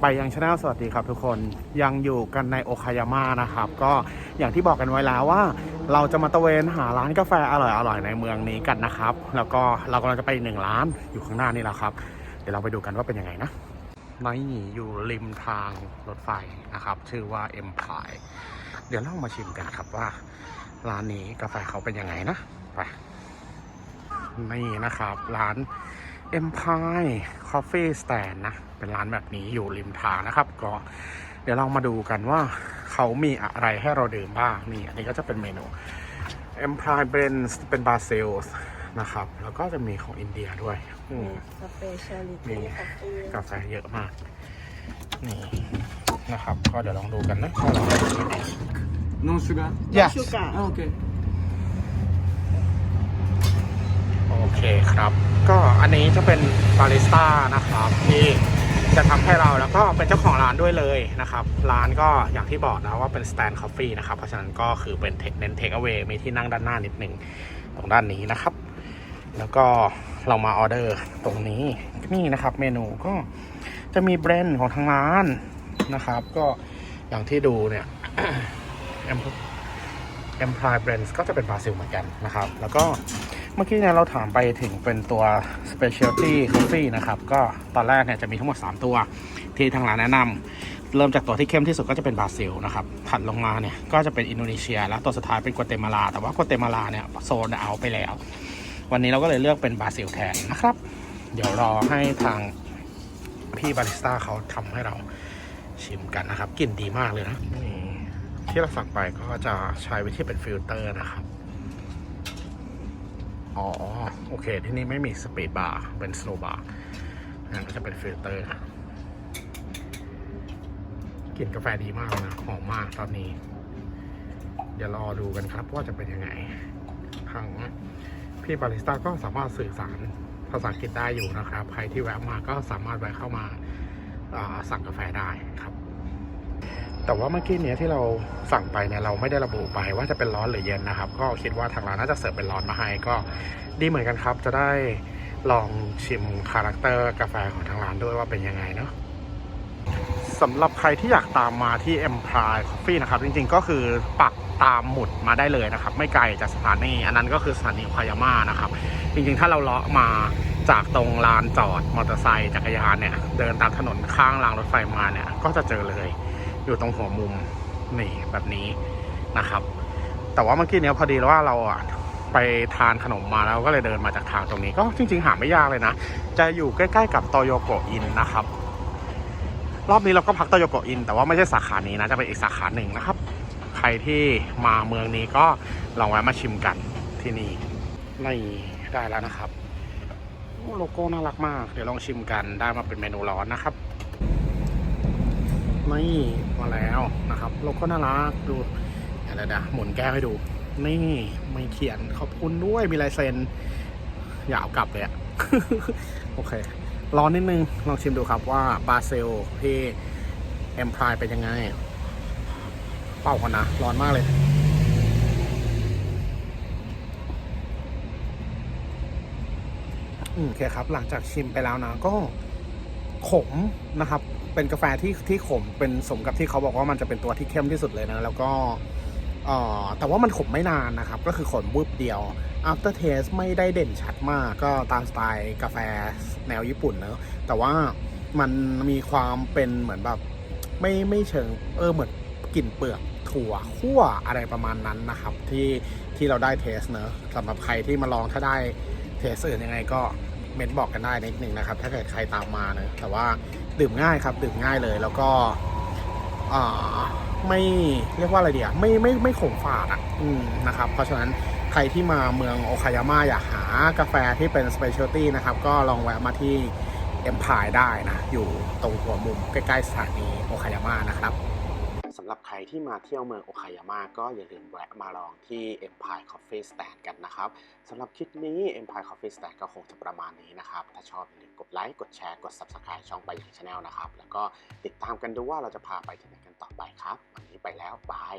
ไปยังชาแนลสวัสดีครับทุกคนยังอยู่กันในโอคายาม่านะครับ ก็อย่างที่บอกกันไว้แล้วว่า เราจะมาตระเวนหาร้านกาแฟอร่อยๆในเมืองนี้กันนะครับ แล้วก็เรากำลังจะไปหนึ่งร้านอยู่ข้างหน้านี่แหละครับ เดี๋ยวเราไปดูกันว่าเป็นยังไงนะนี่อยู่ริมทางรถไฟนะครับ ชื่อว่า Empire เดี๋ยวเรามาชิมกันครับว่า ร้านนี้กาแฟเขาเป็นยังไงนะไปนี่นะครับ ร้าน Empire Coffee Stand นะ เป็นร้านแบบนี้อยู่ริมทางนะครับ ก็เดี๋ยวเรามาดูกันว่าเขามีอะไรให้เราดื่มบ้าง นี่ อันนี้ก็จะเป็นเมนู Empire Blend เป็นบาซิลนะครับ แล้วก็จะมีของอินเดียด้วยอืมสเปเชียลิมีตี้คอฟฟี่กาแฟเยอะมาก นี่นะครับ ก็เดี๋ยวลองดูกันนะว่าเราจะเป็นยังไง No sugar? Yes ชูการ์ Ah, okay. โอเคครับ ก็อันนี้จะเป็นบาริสต้านะครับที่จะทำให้เราแล้วก็เป็นเจ้าของร้านด้วยเลยนะครับ ร้านก็อย่างที่บอกนะว่าเป็นสแตนด์คอฟฟี่นะครับ เพราะฉะนั้นก็คือเป็นเน้นเทคเอา a y มีที่นั่งด้านหน้านิดหนึ่งตรงด้านนี้นะครับ แล้วก็เรามาออเดอร์ตรงนี้นี่นะครับ เมนูก็จะมีแบรนด์ของทางร้านนะครับ ก็อย่างที่ดูเนี่ย Empire Brands ก็จะเป็นบราซิลเหมือนกันนะครับ แล้วก็ มื่อกี้เนี่ยเราถามไปถึงเป็นตัว Specialty Coffee นะครับ ก็ตอนแรกเนี่ยจะมีทั้งหมด 3 ตัวที่ทางร้านแนะนำเริ่มจากตัวที่เข้มที่สุดก็จะเป็นบราซิลนะครับ ถัดลงมาเนี่ยก็จะเป็นอินโดนีเซีย แล้วตัวสุดท้ายเป็นกัวเตมาลา แต่ว่ากัวเตมาลาเนี่ยโซนเอาไปแล้ว วันนี้เราก็เลยเลือกเป็นบราซิลแทนนะครับ เดี๋ยวรอให้ทางพี่บาริสต้าเขาทำให้เราชิมกันนะครับกลิ่นดีมากเลยนะนี่ที่เราสั่งไปก็จะใช้วิธีเป็นฟิลเตอร์นะครับ อ๋อ โอเค ที่นี่ไม่มีสปีดบาร์เป็นสโลบาร์นั่นก็จะเป็นฟิลเตอร์กลิ่นกาแฟดีมากนะ หอมมากตอนนี้ เดี๋ยวรอดูกันครับว่าจะเป็นยังไงทางพี่บาริสต้าก็สามารถสื่อสารภาษาอังกฤษได้อยู่นะครับ ใครที่แวะมาก็สามารถแวะเข้ามาสั่งกาแฟได้ครับ แต่ว่าเมื่อกี้เนี้ยที่เราสั่งไปเนี่ยเราไม่ได้ระบุไปว่าจะเป็นร้อนหรือเย็นนะครับ ก็คิดว่าทางร้านน่าจะเสิร์ฟเป็นร้อนมาให้ก็ดีเหมือนกันครับ จะได้ลองชิมคาแรคเตอร์กาแฟของทางร้านด้วยว่าเป็นยังไงเนาะสำหรับใครที่อยากตามมาที่ Empire Coffee นะครับ จริงๆก็คือปักตามหมุดมาได้เลยนะครับ ไม่ไกลจากสถานี อันนั้นก็คือสถานีพายาม่านะครับ จริงๆ ถ้าเราเลาะมาจากตรงลานจอดมอเตอร์ไซค์จักรยานเนี่ย เดินตามถนนข้างรางรถไฟมาเนี่ย ก็จะเจอเลย อยู่ตรงหัวมุมนี่แบบนี้นะครับ แต่ว่าเมื่อกี้เนี้ยพอดีว่าเราอะไปทานขนมมาแล้วก็เลยเดินมาจากทางตรงนี้ก็จริง ๆ หาไม่ยากเลยนะ จะอยู่ใกล้ๆกับโตโยโกอินนะครับ รอบนี้เราก็พักโตโยโกอิน แต่ว่าไม่ใช่สาขานี้นะ จะเป็นอีกสาขาหนึ่งนะครับ ใครที่มาเมืองนี้ก็ลองแวะมาชิมกันที่นี่นี่ได้แล้วนะครับโอ้โลโก้น่ารักมาก เดี๋ยวลองชิมกันได้มาเป็นเมนูร้อนนะครับ นี่มาแล้วนะครับโลโก้น่ารักดูเดี๋ยวนะหมุนแก้วให้ดู นี่ไม่เขียนขอบคุณด้วยมีลายเซ็นอย่าเอากลับเลยอะโอเคร้อนนิดนึง ลองชิมดูครับว่าบาเซลที่เอ็มพายเป็นยังไง เป่ากันนะ ร้อนมากเลย อืมโอเคครับ หลังจากชิมไปแล้วนะ ก็ ขมนะครับ เป็นกาแฟที่ที่ขมเป็นสมกับที่เขาบอกว่ามันจะเป็นตัวที่เข้มที่สุดเลยนะ แล้วก็เอ่อแต่ว่ามันขมไม่นานนะครับ ก็คือขมวุบเดียว after taste ไม่ได้เด่นชัดมาก ก็ตามสไตล์กาแฟแนวญี่ปุ่นเนอะแต่ว่ามันมีความเป็นเหมือนแบบไม่ไม่เชิงเออเหมือนกลิ่นเปลือกถั่วคั่วอะไรประมาณนั้นนะครับ ที่ที่เราได้เทสเนอะสำหรับใครที่มาลองถ้าได้เทสอื่นยังไงก็ เมนบอกกันได้นิดนึงนะครับ ถ้าเกิดใครตามมาเนอะแต่ว่าดื่มง่ายครับ ดื่มง่ายเลยแล้วก็อ่าไม่เรียกว่าอะไรเดียไม่ไม่ไม่ขมฝาดอะอืมนะครับ เพราะฉะนั้นใครที่มาเมืองโอคายาม่าอยากหากาแฟที่เป็นสเปเชียลตี้นะครับ ก็ลองแวะมาที่เอ็มพายได้นะ อยู่ตรงหัวมุมใกล้ ๆสถานีโอคายาม่านะครับำหรับใครที่มาเที่ยวเมืองโอคายาม่าก็อย่าลืมแวะมาลองที่ Empire Coffee Stand กันนะครับสำหรับคลิปนี้ Empire Coffee Stand ก็คงจะประมาณนี้นะครับ ถ้าชอบอย่าลืมกดไลค์ กดแชร์ กด Subscribe ช่องไปอย่างชาแนลนะครับ แล้วก็ติดตามกันดูว่าเราจะพาไปที่ไหนกันต่อไปครับ วันนี้ไปแล้วบาย